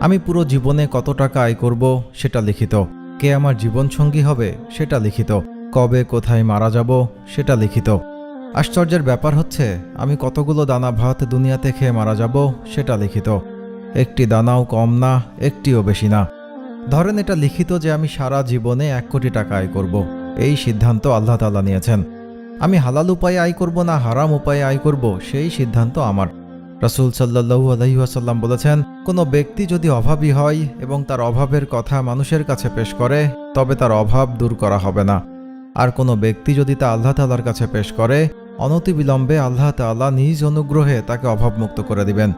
আমি পুরো জীবনে কত টাকা আয় করব সেটা লিখিত। কে আমার জীবনসঙ্গী হবে সেটা লিখিত। কবে কোথায় মারা যাব সেটা লিখিত। আশ্চর্যের ব্যাপার হচ্ছে, আমি কতগুলো দানা ভাত দুনিয়াতে খেয়ে মারা যাব সেটা লিখিত। একটি দানাও কম না, একটিও বেশি না। ধরেন এটা লিখিত যে আমি সারা জীবনে এক কোটি টাকা আয় করব। এই সিদ্ধান্ত আল্লাহ তাআলা নিয়েছেন। আমি হালাল উপায়ে আয় করব না হারাম উপায়ে আয় করব, সেই সিদ্ধান্ত আমার। রাসূল সাল্লাল্লাহু আলাইহি ওয়াসাল্লাম বলেছেন, কোনো ব্যক্তি যদি অভাবী হয় এবং তার অভাবের কথা মানুষের কাছে পেশ করে, তবে তার অভাব দূর করা হবে না। আর কোনো ব্যক্তি যদি তা আল্লাহ তাআলার কাছে পেশ করে, অনতিবিলম্বে আল্লাহ তাআলা নিজ অনুগ্রহে তাকে অভাবমুক্ত করে দিবেন।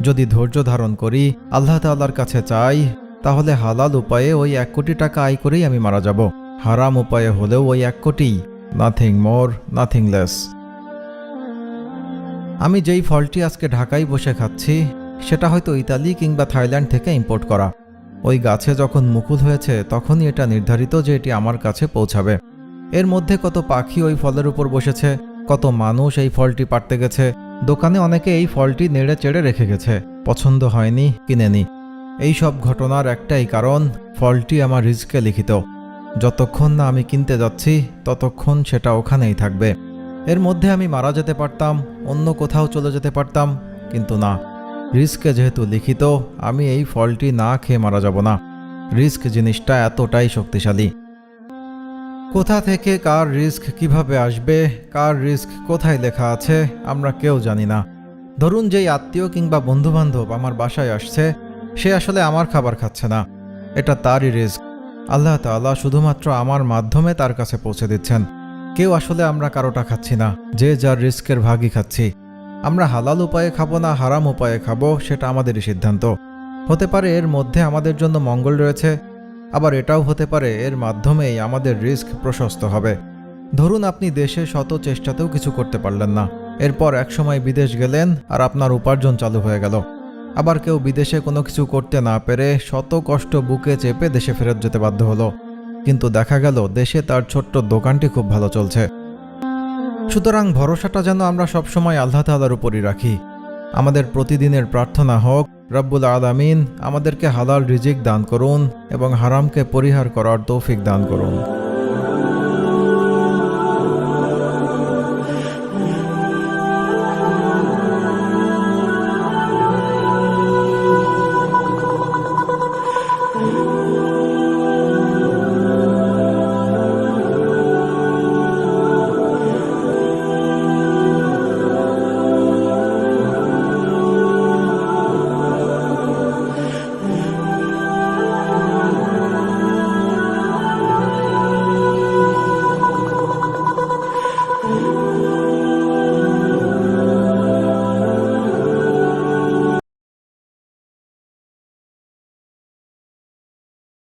যদি ধৈর্য ধারণ করি, আল্লাহ তাআলার কাছে চাই, তাহলে হালাল উপায়ে ওই এক কোটি টাকা আয় করেই আমি মারা যাব। হারাম উপায়ে হলেও ওই এক কোটি নাথিং মোর নাথিং লেস আমি যেই ফলটি আজকে ঢাকায় বসে খাচ্ছি, সেটা হয়তো ইতালি কিংবা থাইল্যান্ড থেকে ইম্পোর্ট করা। ওই গাছে যখন মুকুল হয়েছে, তখনই এটা নির্ধারিত যে এটি আমার কাছে পৌঁছাবে। এর মধ্যে কত পাখি ওই ফলের উপর বসেছে, কত মানুষ এই ফলটি পাড়তে গেছে, দোকানে অনেকে এই ফলটি নেড়ে চেড়ে রেখে গেছে, পছন্দ হয়নি, কিনেনি। এই সব ঘটনার একটাই কারণ, ফলটি আমার রিজকে লিখিত। যতক্ষণ না আমি কিনতে যাচ্ছি, ততক্ষণ সেটা ওখানেই থাকবে। এর মধ্যে আমি মারা যেতে পারতাম অন্য কোথাও চলে যেতে পারতাম, কিন্তু না। রিস্কে যেহেতু লিখিত, আমি এই ফলটি না খেয়ে মারা যাব না। রিস্ক জিনিসটা এতটাই শক্তিশালী। কোথা থেকে কার রিস্ক কীভাবে আসবে, কার রিস্ক কোথায় লেখা আছে, আমরা কেউ জানি না। ধরুন যেই আত্মীয় কিংবা বন্ধুবান্ধব আমার বাসায় আসছে, সে আসলে আমার খাবার খাচ্ছে না। এটা তারই রিস্ক। আল্লাহ তাআলা শুধুমাত্র আমার মাধ্যমে তার কাছে পৌঁছে দিচ্ছেন। কেউ আসলে আমরা কারোটা খাচ্ছি না, যে যার রিস্কের ভাগই খাচ্ছি। আমরা হালাল উপায়ে খাব না হারাম উপায়ে খাব, সেটা আমাদেরই সিদ্ধান্ত। হতে পারে এর মধ্যে আমাদের জন্য মঙ্গল রয়েছে, আবার এটাও হতে পারে এর মাধ্যমেই আমাদের রিস্ক প্রশস্ত হবে। ধরুন আপনি দেশে শত চেষ্টাতেও কিছু করতে পারলেন না, এরপর একসময় বিদেশ গেলেন আর আপনার উপার্জন চালু হয়ে গেল। আবার কেউ বিদেশে কোনো কিছু করতে না পেরে শত কষ্ট বুকে চেপে দেশে ফেরত যেতে বাধ্য হলো। কিন্তু দেখা গেল দেশে তার ছোট্ট দোকানটি খুব ভালো চলছে। সুতরাং ভরসাটা যেন আমরা সবসময় আল্লাহ তালার উপরই রাখি। আমাদের প্রতিদিনের প্রার্থনা হোক, রব্বুল আলামিন আমাদেরকে হালাল রিজিক দান করুন এবং হারামকে পরিহার করার তৌফিক দান করুন।